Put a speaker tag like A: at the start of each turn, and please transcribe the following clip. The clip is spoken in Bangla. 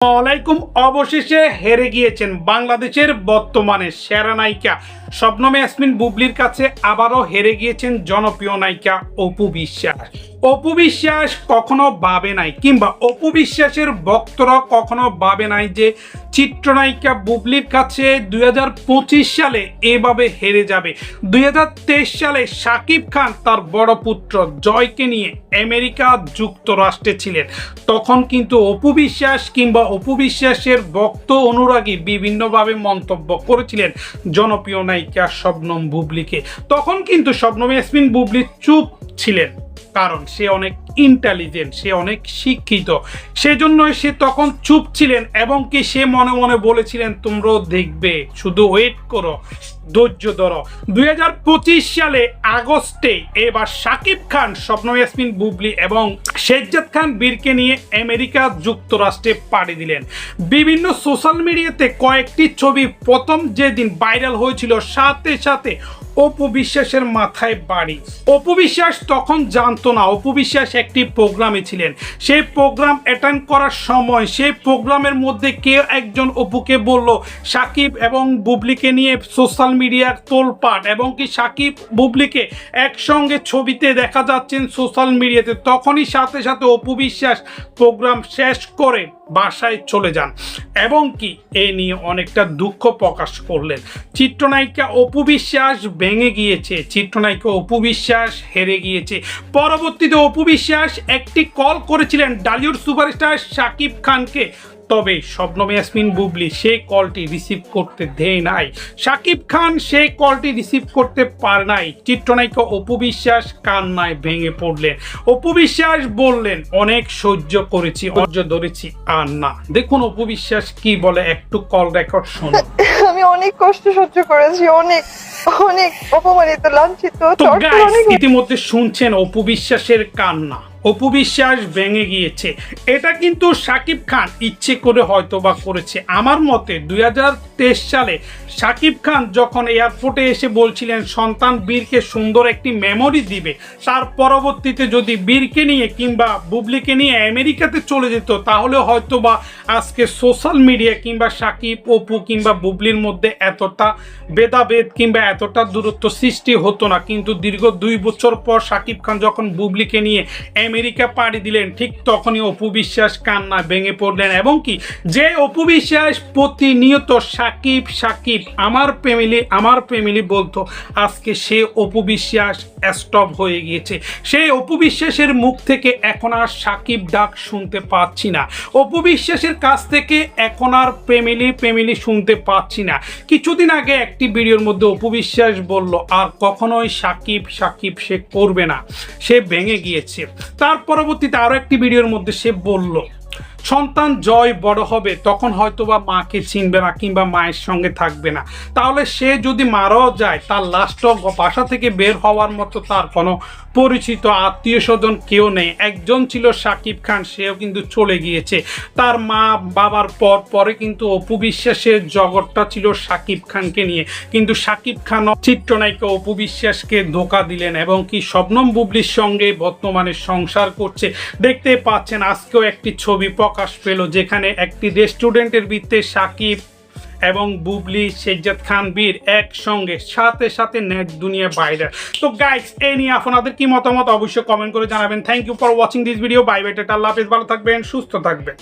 A: আলাইকুম অবশেষে হেরে গিয়েছেন বাংলাদেশের বর্তমানে সেরা নায়িকা। স্বপ্নমে ইয়াসমিন বুবলির কাছে আবারও হেরে গিয়েছেন জনপ্রিয় নায়িকা অপু বিশ্বাস। অপু বিশ্বাস কখনো ভাবে নাই, কিংবা অপু বিশ্বাসের ভক্তরা কখনো ভাবে নাই যে চিত্রনায়িকা বুবলির কাছে দুই হাজার পঁচিশ সালে এভাবে হেরে যাবে। দুই হাজার তেইশ সালে শাকিব খান তার বড় পুত্র জয়কে নিয়ে আমেরিকা যুক্তরাষ্ট্রে ছিলেন। তখন কিন্তু অপবিশ্বাস কিংবা অপু বিশ্বাসের ভক্ত অনুরাগী বিভিন্নভাবে মন্তব্য করেছিলেন জনপ্রিয় নায়িকা শবনম বুবলিকে। তখন কিন্তু শবনম ইয়াসমিন বুবলি চুপ ছিলেন। কারণ সে অনেক ইন্টেলিজেন্ট সে অনেক শিক্ষিত। সেজন্যই সে তখন চুপ ছিলেন এবং কি সে মনে মনে বলেছিলেন, তোমরাও দেখবে, শুধু ওয়েট করো, ধৈর্য ধরো। দুই হাজার পঁচিশ সালে আগস্টে এবার শাকিব খান, স্বপ্ন ইয়াসমিন, বুবলি এবং শেরজাদ খান বীরকে নিয়ে আমেরিকা যুক্তরাষ্ট্রে পাড়ি দিলেন। বিভিন্ন সোশ্যাল মিডিয়াতে কয়েকটি ছবি প্রথম যেদিন ভাইরাল হয়েছিল, সাথে সাথে অপু বিশ্বাসের মাথায় বাড়ি। অপু বিশ্বাস তখন জানতো না। অপু বিশ্বাস একটি প্রোগ্রামে ছিলেন। সেই প্রোগ্রাম অ্যাটেন্ড করার সময় সেই প্রোগ্রামের মধ্যে কে একজন অপুকে বলল, সাকিব এবং বুবলিকে নিয়ে সোশ্যাল মিডিয়ার তোলপাট এবং কি সাকিব, বুবলিকে একসঙ্গে ছবিতে দেখা যাচ্ছেন সোশ্যাল মিডিয়াতে তখনই সাথে সাথে অপু বিশ্বাস প্রোগ্রাম শেষ করে। বাসায় চলে যান। এবং কি, এ নিয়ে অনেকটা দুঃখ প্রকাশ করলেন। চিত্রনায়িকা অপু বিশ্বাস ভেঙে গিয়েছে। চিত্রনায়িকা অপু বিশ্বাস হেরে গিয়েছে। পরবর্তীতে অপু বিশ্বাস একটি কল করেছিলেন ডালিউড সুপারস্টার শাকিব খানকে। তবে শবনম ইয়াসমিন বুবলি সেই কলটি রিসিভ করতে দেয় নাই। শাকিব খান সেই কলটি রিসিভ করতে পারে নাই। চিত্রনায়িকা অপু বিশ্বাস কান্নায় ভেঙে পড়লেন। অপু বিশ্বাস বললেন অনেক সহ্য করেছি অর্জ ধরেছি আর না। দেখুন অপু বিশ্বাস কি বলে একটু কল রেকর্ড শোনো
B: আমি অনেক কষ্ট সহ্য করেছি অনেক অনেক অপমানিত লাঞ্ছিত
A: ইতিমধ্যে শুনছেন অপু বিশ্বাসের কান্না। অপু বিশ্বাস ভেঙে গিয়েছে। এটা কিন্তু সাকিব খান ইচ্ছে করে হয়তো বা করেছে। আমার মতে দু হাজার সালে সাকিব খান যখন এয়ারপোর্টে এসে বলছিলেন, সন্তান বীরকে সুন্দর একটি মেমোরি দিবে। তার পরবর্তীতে যদি বীরকে নিয়ে কিংবা বুবলিকে নিয়ে আমেরিকাতে চলে যেত, তাহলে হয়তো বা আজকে সোশ্যাল মিডিয়া কিংবা সাকিব, অপু কিংবা বুবলির মধ্যে এতটা ভেদাভেদ কিংবা এতটা দূরত্ব সৃষ্টি হতো না। কিন্তু দীর্ঘ দুই বছর পর সাকিব খান যখন বুবলিকে নিয়ে আমেরিকা পাড়ি দিলেন, ঠিক তখনই অপু বিশ্বাস কান্না ভেঙে পড়লেন এবং কি, যে অপু বিশ্বাস প্রতিনিয়ত সাকিব সাকিব, আমার ফ্যামিলি আমার ফ্যামিলি বলতো, আজকে সে অপু বিশ্বাস স্টপ হয়ে গিয়েছে। সেই অপু বিশ্বাসের মুখ থেকে এখন আর সাকিব ডাক শুনতে পাচ্ছি না। অপু বিশ্বাসের কাছ থেকে এখন আর ফ্যামিলি ফ্যামিলি শুনতে পাচ্ছি না। কিছুদিন আগে একটি ভিডিওর মধ্যে অপু বিশ্বাস বলল, আর কখনোই সাকিব সাকিব সে করবে না, সে ভেঙে গিয়েছে। তার পরবর্তীতে আরও একটি ভিডিওর মধ্যে সে বলল সন্তান জয় বড় হবে, তখন হয়তো বা মাকে চিনবে না কিংবা মায়ের সঙ্গে থাকবে না। তাহলে সে যদি মারাও যায়, তার লাস্ট বাসা থেকে বের হওয়ার মতো তার কোনো পরিচিত আত্মীয় স্বজন কেউ নেই। একজন ছিল সাকিব খান, সেও কিন্তু চলে গিয়েছে। তার মা বাবার পর পরে কিন্তু অপু বিশ্বাসের জগৎটা ছিল সাকিব খানকে নিয়ে। কিন্তু সাকিব খান চিত্রনায়িকা অপু বিশ্বাসকে ধোকা দিলেন এবং কি শবনম বুবলির সঙ্গে বর্তমানে সংসার করছে দেখতে পাচ্ছেন আজকেও একটি ছবি প্রকাশ পেল যেখানে একটি রেস্টুরেন্টের বৃত্তে সাকিব এবং বুবলি শেজাদ খান, বীর একসঙ্গে সাথে সাথে নেট দুনিয়া বাইরে। তো গাইস এই নিয়ে আপনাদের কি মতামত অবশ্যই কমেন্ট করে জানাবেন। Thank you for watching this video bye bye tata, আল্লাহ ভালো থাকবেন, সুস্থ থাকবেন।